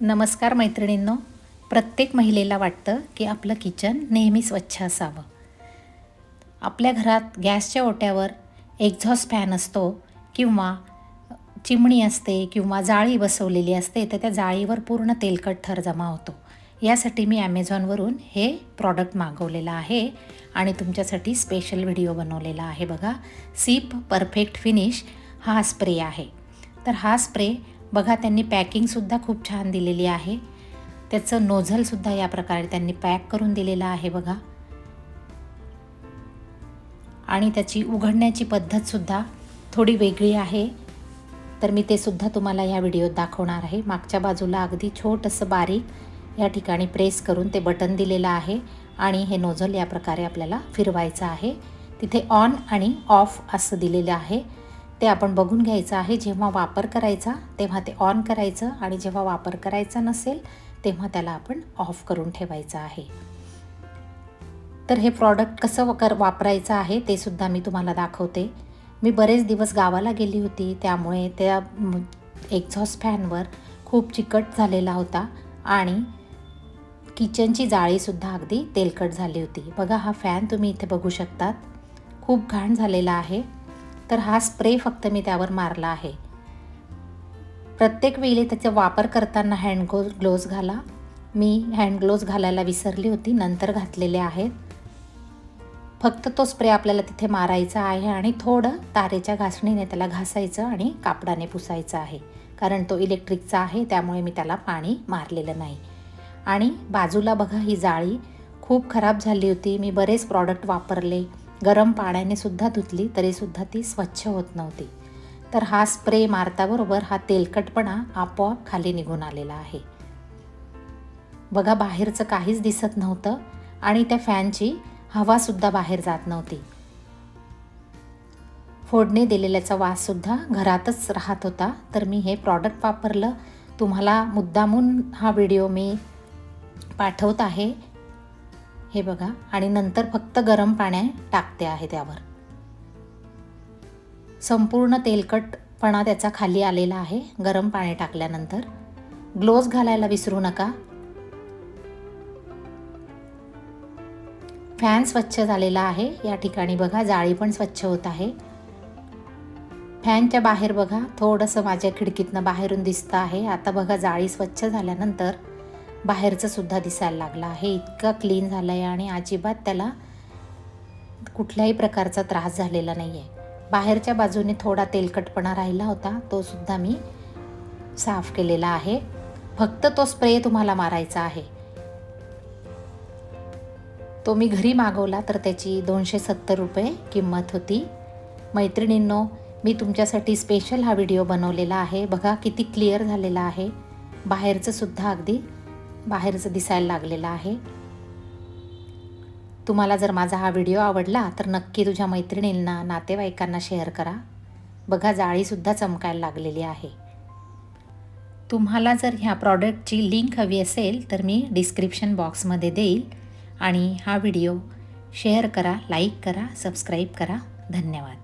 नमस्कार मैत्रिणींनो. प्रत्येक महिलेला वाटतं की आपलं किचन नेहमी स्वच्छ असावं. आपल्या घरात गॅसच्या ओट्यावर एक्झॉस्ट फॅन असतो किंवा चिमणी असते किंवा जाळी बसवलेली असते तर त्या जाळीवर पूर्ण तेलकट थर जमा होतो. यासाठी मी ॲमेझॉनवरून हे प्रॉडक्ट मागवलेलं आहे आणि तुमच्यासाठी स्पेशल व्हिडिओ बनवलेला आहे बघा. सीप परफेक्ट फिनिश हा स्प्रे आहे. तर हा स्प्रे बघा त्यांनी पॅकिंगसुद्धा खूप छान दिलेली आहे. त्याचं नोझलसुद्धा या प्रकारे त्यांनी पॅक करून दिलेलं आहे बघा. आणि त्याची उघडण्याची पद्धतसुद्धा थोडी वेगळी आहे. तर मी ते सुद्धा तुम्हाला या व्हिडिओत दाखवणार आहे. मागच्या बाजूला अगदी छोटंसं बारीक या ठिकाणी प्रेस करून ते बटन दिलेलं आहे आणि हे नोझल या प्रकारे आपल्याला फिरवायचं आहे. तिथे ऑन आणि ऑफ असं दिलेलं आहे. ते आपण बघून घ्यायचं आहे. जेव्हा वापर करायचा तेव्हा ते ऑन करायचं आणि जेव्हा वापर करायचा नसेल तेव्हा त्याला आपण ऑफ करून ठेवायचं आहे. तर हे प्रॉडक्ट कसं कर वापरायचं आहे ते सुद्धा मी तुम्हाला दाखवते. मी बरेच दिवस गावाला गेली होती त्यामुळे त्या एक्झॉस्ट फॅनवर खूप चिकट झालेला होता आणि किचनची जाळीसुद्धा अगदी तेलकट झाली होती. बघा हा फॅन तुम्ही इथे बघू शकतात. खूप घाण झालेला आहे. तर हा स्प्रे फक्त मी त्यावर मारला आहे. प्रत्येक वेळी त्याचा वापर करताना हँड ग्लो ग्लोव्ज घाला. मी हँड ग्लोव्ज घालायला विसरली होती नंतर घातलेले आहेत. फक्त तो स्प्रे आपल्याला तिथे मारायचा आहे आणि थोडं तारेच्या घासणीने त्याला घासायचं आणि कापडाने पुसायचं आहे. कारण तो इलेक्ट्रिकचा आहे त्यामुळे मी त्याला पाणी मारलेलं नाही. आणि बाजूला बघा ही जाळी. खूप खराब झाली होती. मी बरेच प्रॉडक्ट वापरले. गरम पाण्याने सुद्धा धुतली तरीसुद्धा ती स्वच्छ होत नव्हती. तर हा स्प्रे मारताबरोबर हा तेलकटपणा आपोआप खाली निघून आलेला आहे. बघा बाहेरचं काहीच दिसत नव्हतं आणि त्या फॅनची हवासुद्धा बाहेर जात नव्हती. फोडणे दिलेल्याचा वाससुद्धा घरातच राहत होता. तर मी हे प्रॉडक्ट वापरलं. तुम्हाला मुद्दामून हा व्हिडिओ मी पाठवत आहे. हे बघा आणि नंतर फक्त गरम पाण्या टाकते आहे त्यावर. संपूर्ण तेलकटपणा त्याचा खाली आलेला आहे गरम पाणी टाकल्यानंतर. ग्लोव्ज घालायला विसरू नका. फॅन स्वच्छ झालेला आहे या ठिकाणी बघा जाळी पण स्वच्छ होत आहे. फॅनच्या बाहेर बघा थोडंसं माझ्या खिडकीतनं बाहेरून दिसतं आहे. आता बघा जाळी स्वच्छ झाल्यानंतर बाहेरचं सुद्धा दिसायला लागलं आहे. इतकं क्लीन झालं आहे आणि अजिबात त्याला कुठल्याही प्रकारचा त्रास झालेला नाही आहे बाहेरच्या बाजूने थोडा तेलकटपणा राहिला होता. तोसुद्धा मी साफ केलेला आहे. फक्त तो स्प्रे तुम्हाला मारायचा आहे. तो मी घरी मागवला तर त्याची दोनशे सत्तर रुपये किंमत होती. मैत्रिणींनो मी तुमच्यासाठी स्पेशल हा व्हिडिओ बनवलेला आहे. बघा किती क्लिअर झालेला आहे. बाहेरचंसुद्धा अगदी बाहेरचं दिसायला लागलेलं आहे. तुम्हाला जर माझा हा व्हिडिओ आवडला तर नक्की तुझ्या मैत्रिणींना नातेवाईकांना शेअर करा. बघा जाळीसुद्धा चमकायला लागलेली आहे. तुम्हाला जर ह्या प्रॉडक्टची लिंक हवी असेल तर मी डिस्क्रिप्शन बॉक्समध्ये देईल. आणि हा व्हिडिओ शेअर करा लाईक करा सबस्क्राईब करा. धन्यवाद.